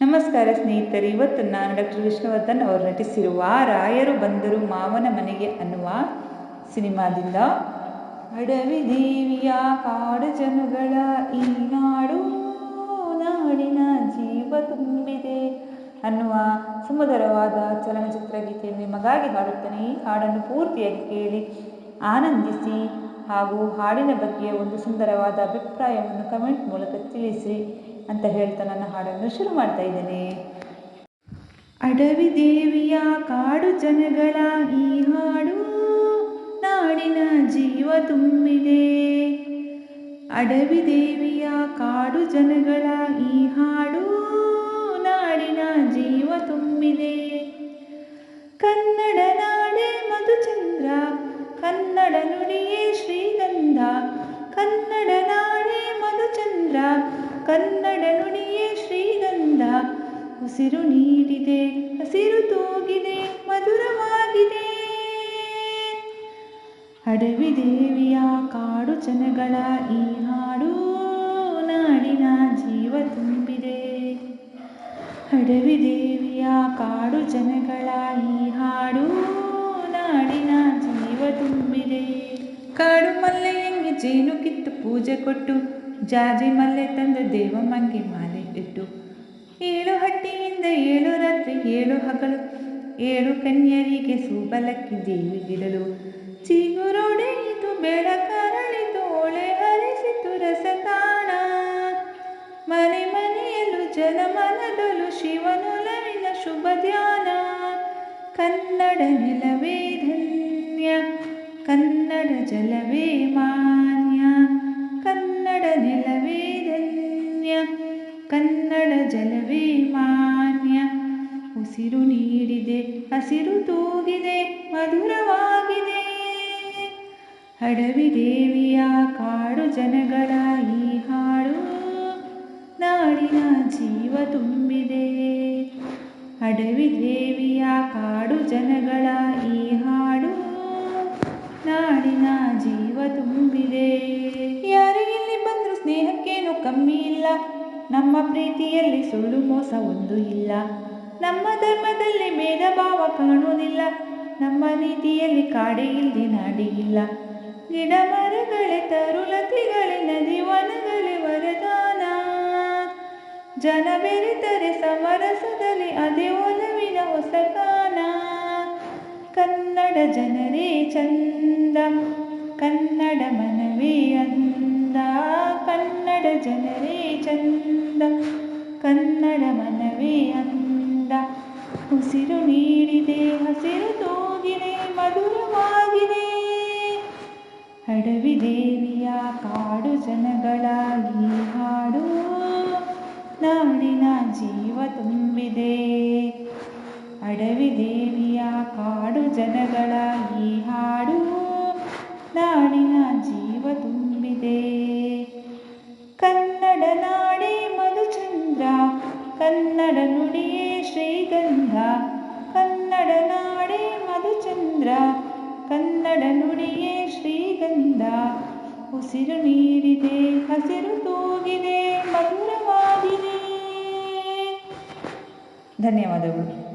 ನಮಸ್ಕಾರ ಸ್ನೇಹಿತರೆ, ಇವತ್ತು ನಾನು ಡಾಕ್ಟರ್ ವಿಷ್ಣುವರ್ಧನ್ ಅವರು ನಟಿಸಿರುವ ರಾಯರು ಬಂದರು ಮಾವನ ಮನೆಗೆ ಅನ್ನುವ ಸಿನಿಮಾದಿಂದ. ಅಡವಿ ದೇವಿಯ ಕಾಡು ಜನಗಳ ಈ ನಾಡು ನಾಡಿನ ಜೀವ ತುಂಬಿದೆ ಅನ್ನುವ ಸುಮಧುರವಾದ ಚಲನಚಿತ್ರ ಗೀತೆಯನ್ನು ನಿಮಗಾಗಿ ಹಾಡುತ್ತೇನೆ. ಈ ಹಾಡನ್ನು ಪೂರ್ತಿಯಾಗಿ ಕೇಳಿ ಆನಂದಿಸಿ. ಹಾಗೂ ಹಾಡಿನ ಬಗ್ಗೆ ಒಂದು ಸುಂದರವಾದ ಅಭಿಪ್ರಾಯವನ್ನು ಕಮೆಂಟ್ ಮೂಲಕ ತಿಳಿಸಿ ಅಂತ ಹೇಳ್ತಾ ನನ್ನ ಹಾಡನ್ನು ಶುರು ಮಾಡ್ತಾ ಇದ್ದೇನೆ. ಅಡವಿ ದೇವಿಯ ಕಾಡು ಜನಗಳ ಈ ಹಾಡು ನಾಡಿನ ಜೀವ ತುಂಬಿದೆ. ಅಡವಿ ದೇವಿಯ ಕಾಡು ಜನಗಳ ಕನ್ನಡ ನುಡಿಯೇ ಶ್ರೀಗಂಧ, ಕನ್ನಡ ನಾಡೇ ಮಧುಚಂದ್ರ, ಕನ್ನಡ ನುಡಿಯೇ ಶ್ರೀಗಂಧ. ಉಸಿರು ನೀಡಿದೆ, ಹಸಿರು ತೂಗಿದೆ, ಮಧುರವಾಗಿದೆ. ಅಡವಿ ದೇವಿಯ ಕಾಡು ಜನಗಳ ಈ ಹಾಡು ನಾಡಿನ ಜೀವ ತುಂಬಿದೆ. ಅಡವಿ ದೇವಿಯ ಕಾಡು ಜನಗಳ ಈ ತುಂಬಿದೆ ಕಾಡು ಮಲ್ಲೆಯಂಗೆ ಜೇನು ಕಿತ್ತು ಪೂಜೆ ಕೊಟ್ಟು, ಜಾಜಿ ಮಲ್ಲೆ ತಂದು ದೇವಮ್ಮಂಗೆ ಮಾಲೆ ಇಟ್ಟು. ಏಳು ಹಟ್ಟಿಯಿಂದ ಏಳು ರಾತ್ರಿ ಏಳು ಹಗಲು, ಏಳು ಕನ್ಯರಿಗೆ ಸೂಬಲಕ್ಕಿ ದೇವಿಗಿಡಲು ಚಿಗುರೊಡೆಯಿತು ಬೆಳಕರಳಿತು ಒಳೆ ಹರಿಸಿತು ರಸತಾಣ. ಮನೆ ಮನೆಯಲ್ಲೂ ಜನಮನದಲು ಶಿವನೊಲವಿನ ಶುಭ ಧ್ಯಾನ. ಕನ್ನಡ ನೆಲವೇ ಕನ್ನಡ ಜಲವೇ ಮಾನ್ಯ, ಕನ್ನಡ ನೆಲವೇ ಧನ್ಯ, ಕನ್ನಡ ಜಲವೇ ಮಾನ್ಯ. ಉಸಿರು ನೀಡಿದೆ, ಹಸಿರು ತೂಗಿದೆ, ಮಧುರವಾಗಿದೆ. ಅಡವಿ ದೇವಿಯ ಕಾಡು ಜನಗಳ ಈ ಹಾಡು ನಾಡಿನ ಜೀವ ತುಂಬಿದೆ. ಅಡವಿ ದೇವಿಯ ಕಾಡು ಜನಗಳ ಈ ಹಾಡು ನಾಡಿನ ಜೀವ ತುಂಬಿದೆ. ಯಾರೇ ಇಲ್ಲಿ ಬಂದರೂ ಸ್ನೇಹಕ್ಕೇನು ಕಮ್ಮಿ ಇಲ್ಲ. ನಮ್ಮ ಪ್ರೀತಿಯಲ್ಲಿ ಸುಳ್ಳು ಮೋಸ ಒಂದು ಇಲ್ಲ. ನಮ್ಮ ಧರ್ಮದಲ್ಲಿ ಭೇದ ಭಾವ ಕಾಣುವುದಿಲ್ಲ. ನಮ್ಮ ನೀತಿಯಲ್ಲಿ ಕಾಡೆ ನಾಡಿ ಇಲ್ಲ. ಗಿಡ ಮರಗಳೇ ತರುಲತಿಗಳೇ ನದಿ ವನಗಳೇ ವರದಾನ. ಜನ ಬೆರೆತರೆ ಸಮರಸದಲ್ಲಿ ಅದೇ ಒಲವಿನ ಹೊಸ ಕಾನ ಕನ್ನಡ ಜನರೇ ಚಂದ, ಕನ್ನಡ ಮನವೇ ಅಂದ, ಕನ್ನಡ ಜನರೇ ಚಂದ, ಕನ್ನಡ ಮನವೇ ಅಂದ. ಉಸಿರು ನೀಡಿದೆ ಹಸಿರು ತೂಗಿದೆ, ಮಧುರವಾಗಿದೆ. ಅಡವಿ ದೇವಿಯ ಕಾಡು ಜನಗಳಾಗಿ ಕಾಡು ಜನಗಳ ಈ ಹಾಡು ನಾಡಿನ ಜೀವ ತುಂಬಿದೆ. ಕನ್ನಡ ನಾಡೆ ಮಧುಚಂದ್ರ, ಕನ್ನಡ ನುಡಿಯೇ ಶ್ರೀಗಂಧ, ಕನ್ನಡ ನಾಡೆ ಮಧುಚಂದ್ರ, ಕನ್ನಡ ನುಡಿಯೇ ಶ್ರೀಗಂಧ. ಉಸಿರು ನೀಡಿದೆ ಹಸಿರು ತೂಗಿದೆ, ಮಧುರವಾಗಿದೆ. ಧನ್ಯವಾದಗಳು.